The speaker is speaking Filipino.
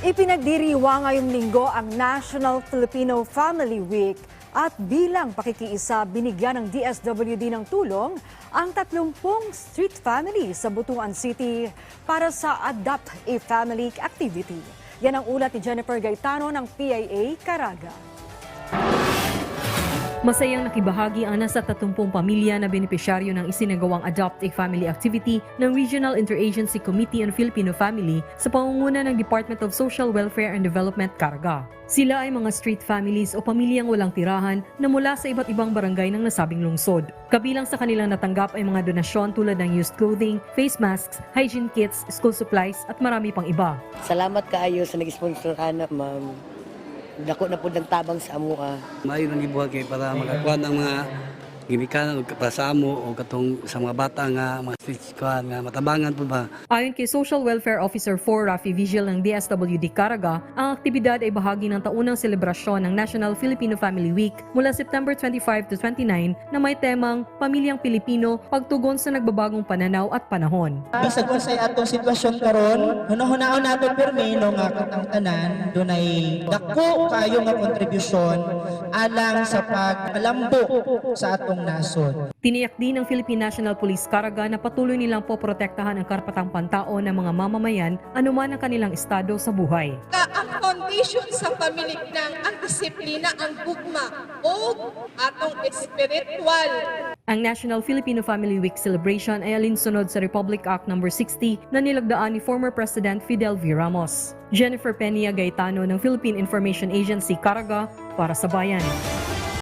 Ipinagdiriwa ngayong linggo ang National Filipino Family Week at bilang pakikiisa binigyan ng DSWD ng tulong ang 30 street family sa Butuan City para sa Adopt a Family activity. Yan ang ulat ni Jennifer Gaetano ng PIA Caraga. Masayang nakibahagi ang nasa 30 pamilya na benepisyaryo ng isinagawang Adopt a Family activity ng Regional Interagency Committee on Filipino Family sa pangunguna ng Department of Social Welfare and Development, Caraga. Sila ay mga street families o pamilyang walang tirahan na mula sa iba't ibang barangay ng nasabing lungsod. Kabilang sa kanilang natanggap ay mga donasyon tulad ng used clothing, face masks, hygiene kits, school supplies at marami pang iba. Salamat kaayo sa nag-sponsor ka na, ma'am. Dako na po ng tabang sa amo ka. Maayo nang gibuhat kay para makakuha ng mga ginikanan o para sa amo o katong sa mga bata nga mga street kuhan nga matabangan po ba. Ayon kay Social Welfare Officer 4 Rafi Vigil ng DSWD Caraga, ang aktibidad ay bahagi ng taunang selebrasyon ng National Filipino Family Week mula September 25 to 29 na may temang Pamilyang Pilipino, pagtugon sa nagbabagong pananaw at panahon. Bisag unsay atong sitwasyon karon, hunahunahon naton pirmi no nga katang tanan dunay dako kayo nga kontribusyon alang sa pagpalambo sa atong nasod. Tiniyak din ng Philippine National Police Caraga na patuloy nilang poprotektahan ang karapatang pantao ng mga mamamayan anuman ang kanilang estado sa buhay. ka ang foundation sa pamiligdang ang disiplina ang gugma o atong espiritual Ang National Filipino Family Week celebration ay alinsunod sa Republic Act No. 60 na nilagdaan ni former President Fidel V. Ramos. Jennifer Peña Gaetano ng Philippine Information Agency Caraga para sa Bayan.